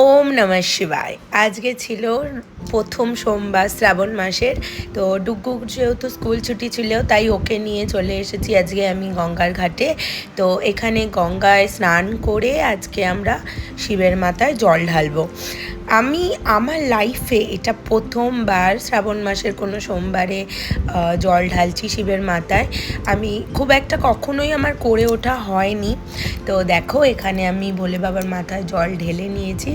ওম নমঃ শিবায়। আজকে ছিল প্রথম সোমবার শ্রাবণ মাসের, তো ডুগু যেহেতু স্কুল ছুটি ছিল, তাই ওকে নিয়ে চলে এসেছি আজকে আমি গঙ্গার ঘাটে। তো এখানে গঙ্গায় স্নান করে আজকে আমরা শিবের মাথায় জল ঢালবো। আমি, আমার লাইফে এটা প্রথমবার শ্রাবণ মাসের কোনো সোমবারে জল ঢালছি শিবের মাথায়। আমি খুব একটা কখনোই আমার করে ওঠা হয়নি। তো দেখো, এখানে আমি ভোলে বাবার মাথায় জল ঢেলে নিয়েছি।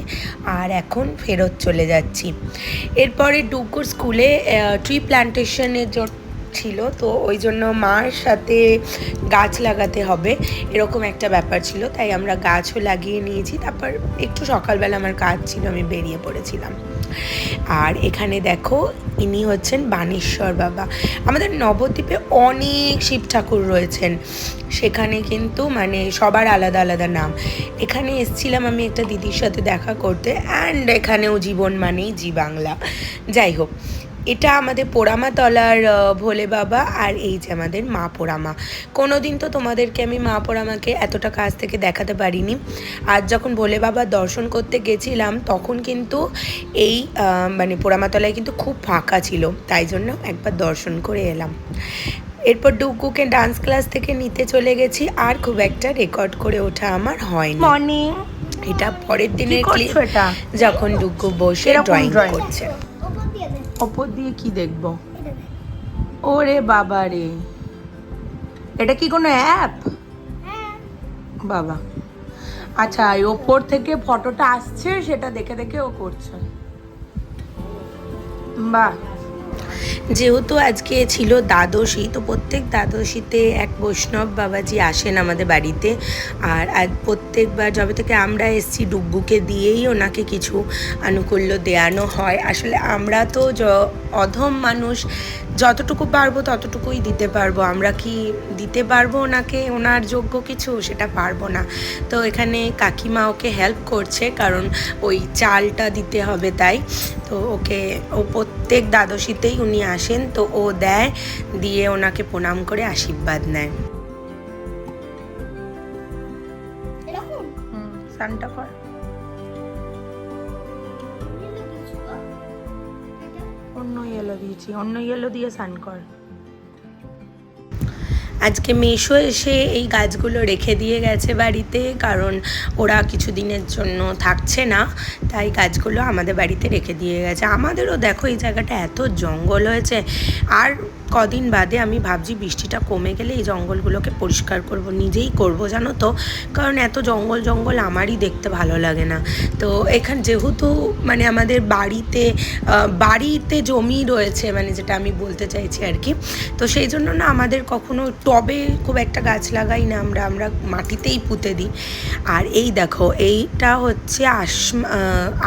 আর এখন ফেরত চলে যাচ্ছি। এরপরে ডুগুর স্কুলে ট্রি প্ল্যান্টেশনের জন্য ছিল, তো ওই জন্য মার সাথে গাছ লাগাতে হবে, এরকম একটা ব্যাপার ছিল, তাই আমরা গাছও লাগিয়ে নিয়েছি। তারপর একটু সকালবেলা আমার কাজ ছিল, আমি বেরিয়ে পড়েছিলাম। আর এখানে দেখো ইনি হচ্ছেন বানেশ্বর বাবা। আমাদের নবদ্বীপে অনেক শিব ঠাকুর রয়েছেন। সেখানে কিন্তু মানে সবার আলাদা আলাদা নাম। এখানে এসছিলাম আমি একটা দিদির সাথে দেখা করতে অ্যান্ড এখানেও জীবন মানেই জি বাংলা। যাই হোক এটা আমাদের পোড়ামাতলার ভোলে বাবা আর এই যে আমাদের মা পোড়ামা। কোনো দিন তো তোমাদেরকে আমি মা পোড়ামাকে এতটা কাছ থেকে দেখাতে পারিনি। আজ যখন ভোলে বাবার দর্শন করতে গেছিলাম তখন কিন্তু এই মানে পোড়ামাতলায় কিন্তু খুব ফাঁকা ছিল তাই জন্য একবার দর্শন করে এলাম। এরপর ডুগুকে ডান্স ক্লাস থেকে নিতে চলে গেছি আর খুব একটা রেকর্ড করে ওঠা আমার হয়নি। মর্নিং এটা পরের দিনের ক্লিপ যখন ডুগু বসে ড্রয়িং করছে। ওপর দিয়ে কি দেখব? ওরে বাবা রে। এটা কি কোনো অ্যাপ? বাবা। আচ্ছা ওপর থেকে ফটোটা আসছে, সেটা দেখে দেখে ও করছে। বাহ। যেহেতু আজকে ছিল দ্বাদশী, তো প্রত্যেক দ্বাদশীতে এক বৈষ্ণব বাবাজি আসেন আমাদের বাড়িতে। আর আজ প্রত্যেকবার যবে থেকে আমরা এসছি, ডুব্বুকে দিয়েই ওনাকে কিছু আনুকূল্য দেয়ানো হয়। আসলে আমরা তো অধম মানুষ, যতটুকু পারব ততটুকুই দিতে পারব। আমরা কি দিতে পারব ওনাকে, ওনার যোগ্য কিছু? সেটা পারব না। তো এখানে কাকিমা ওকে হেল্প করছে, কারণ ওই চালটা দিতে হবে তাই। তো ওকে, ও প্রত্যেক দ্বাদশীতেই উনি আসেন তো ও দেয় দিয়ে ওনাকে প্রণাম করে আশীর্বাদ নেয়। স্নানটা কর। অন্য ইয়েলো দিয়েছি অন্য ইয়েলো দিয়ে স্নান কর। আজকে মেশো এসে এই গাছগুলো রেখে দিয়ে গেছে বাড়িতে, কারণ ওরা কিছুদিনের জন্য থাকছে না, তাই গাছগুলো আমাদের বাড়িতে রেখে দিয়ে গেছে। আমাদেরও দেখো এই জায়গাটা এত জঙ্গল হয়েছে, আর কদিন বাদে আমি ভাবছি বৃষ্টিটা কমে গেলে এই জঙ্গলগুলোকে পরিষ্কার করব, নিজেই করব, জানো তো? কারণ এত জঙ্গল জঙ্গল আমারই দেখতে ভালো লাগে না। তো এখান যেহেতু মানে আমাদের বাড়িতে বাড়িতে জমি রয়েছে মানে যেটা আমি বলতে চাইছি আর কি, তো সেই জন্য না আমাদের কখনো টবে খুব একটা গাছ লাগাই না আমরা আমরা মাটিতেই পুঁতে দিই। আর এই দেখো, এইটা হচ্ছে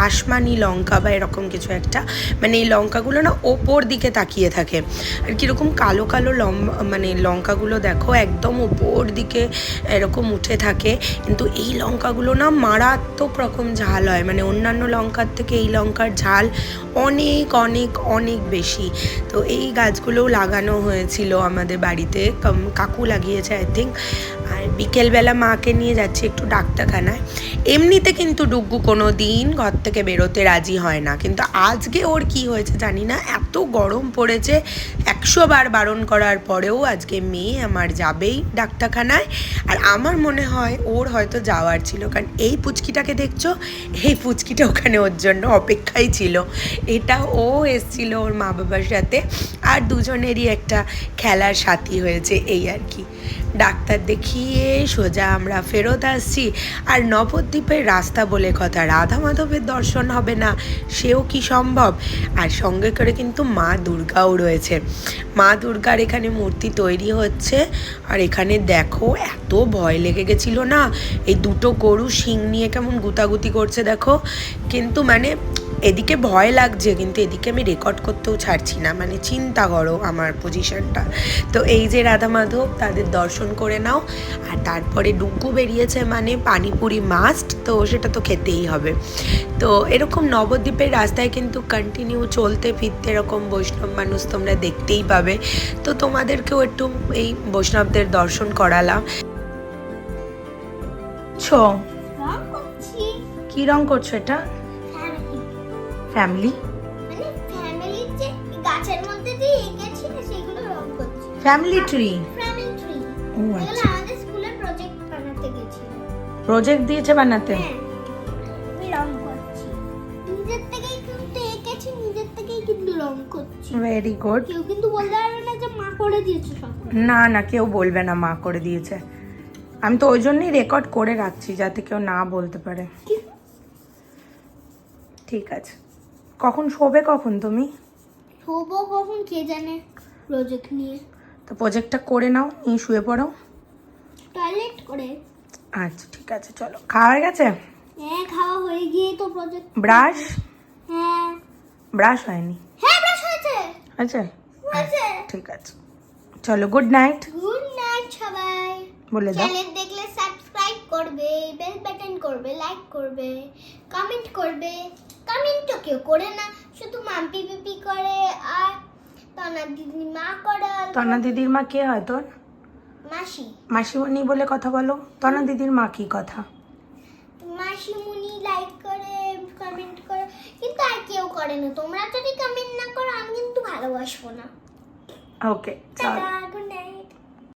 আসমানি লঙ্কা বা এরকম কিছু একটা। মানে এই লঙ্কাগুলো না ওপর দিকে তাকিয়ে থাকে। আর কীরকম কালো কালো লম মানে লঙ্কাগুলো দেখো একদম ওপর দিকে এরকম উঠে থাকে। কিন্তু এই লঙ্কাগুলো না মারাত্মক রকম ঝাল হয়। মানে অন্যান্য লঙ্কার থেকে এই লঙ্কার ঝাল অনেক অনেক অনেক বেশি। তো এই গাছগুলোও লাগানো হয়েছিল আমাদের বাড়িতে। কাকু লাগিয়েছে আই থিঙ্ক আর বিকেলবেলা মাকে নিয়ে যাচ্ছি একটু ডাক্তারখানায়। এমনিতে কিন্তু ডুগ্গু কোনো দিন ঘর থেকে বেরোতে রাজি হয় না। কিন্তু আজকে ওর কি হয়েছে জানি না? এত গরম পড়েছে একশো বার বারণ করার পরেও আজকে মেয়ে আমার যাবেই ডাক্তারখানায়। আর আমার মনে হয় ওর হয়তো যাওয়ার ছিল, কারণ এই পুচকিটাকে দেখছ, এই পুচকিটা ওখানে ওর জন্য অপেক্ষাই ছিল। এটা ও এসছিল ওর মা বাবার সাথে, আর দুজনেরই একটা খেলার সাথী হয়েছে এই আর কি। ডাক্তার দেখিয়ে সোজা আমরা ফেরত আসছি। আর নবদ্বীপের রাস্তা বলে কথা রাধা মাধবের দর্শন হবে না, সেও কি সম্ভব? আর সঙ্গে করে কিন্তু মা দুর্গাও রয়েছে। মা দুর্গার এখানে মূর্তি তৈরি হচ্ছে। আর এখানে দেখো, এত ভয় লেগে গেছিল না? এই দুটো গরু শিং নিয়ে কেমন গুতাগুতি করছে দেখো। কিন্তু মানে এদিকে ভয় লাগছে কিন্তু এদিকে আমি রেকর্ড করতেও ছাড়ছি না। মানে চিন্তা করো আমার পজিশনটা তো এই যে রাধা মাধব তাদের দর্শন করে নাও। আর তারপরে ডুগু বেরিয়েছে মানে পানিপুরি মাস্ট তো সেটা তো খেতেই হবে। তো এরকম নবদ্বীপের রাস্তায় কিন্তু কন্টিনিউ চলতে ফিরতে এরকম বৈষ্ণব মানুষ তোমরা দেখতেই পাবে। তো তোমাদেরকেও একটু এই বৈষ্ণবদের দর্শন করালাম। ছ। কি রং করছ এটা? ফ্যামিলি ফ্যামিলির যে গাছের মধ্যে দিয়ে এঁকেছি না সেগুলো রং করছি। ফ্যামিলি ট্রি ফ্যামিলি ট্রি ও আচ্ছা। আমাদের স্কুলের প্রজেক্ট বানাতে গেছি। প্রজেক্ট দিয়েছে বানাতে? হ্যাঁ। আমি রং করছি। নিজের থেকেই কিন্তু এঁকেছি নিজের থেকেই কিন্তু রং করছি। ভেরি গুড কেউ কিন্তু বলতে পারবে না যে মা করে দিয়েছে সব। না না কেউ বলবে না মা করে দিয়েছে। আমি তো ওই জন্যই রেকর্ড করে রাখছি যাতে কেউ না বলতে পারে। ঠিক আছে। কখন শোবে কখন তুমি? শোবো কখন কে জানে প্রজেক্ট নিয়ে। তো প্রজেক্টটা করে নাও নিয়ে শুয়ে পড়ো। টয়লেট করে। আচ্ছা ঠিক আছে চলো। খাওয়া হয়ে গেছে? হ্যাঁ খাওয়া হয়ে গিয়ে তো প্রজেক্ট ব্রাশ হ্যাঁ। ব্রাশ হয়নি? হ্যাঁ ব্রাশ হয়েছে। আচ্ছা হয়েছে। ঠিক আছে। চলো গুড নাইট গুড নাইট সবাই। বলে দাও। চ্যানেল দেখলে করবে বেল বাটন করবে লাইক করবে কমেন্ট করবে। কমেন্ট তো কেউ করে না শুধু মাম্পি পিপি করে আর তনা দিদি মা করে তনা দিদির মা কে হয় তোর? মাসি। মাসিমণি বলে কথা বলো। তনা দিদির মা কি কথা? মাসিমুনি লাইক করে কমেন্ট করে কিন্তু আর কেউ করে না। তোমরা যদি কমেন্ট না করো আমি কিন্তু ভালোবাসবো না। ওকে চলো। Tata good night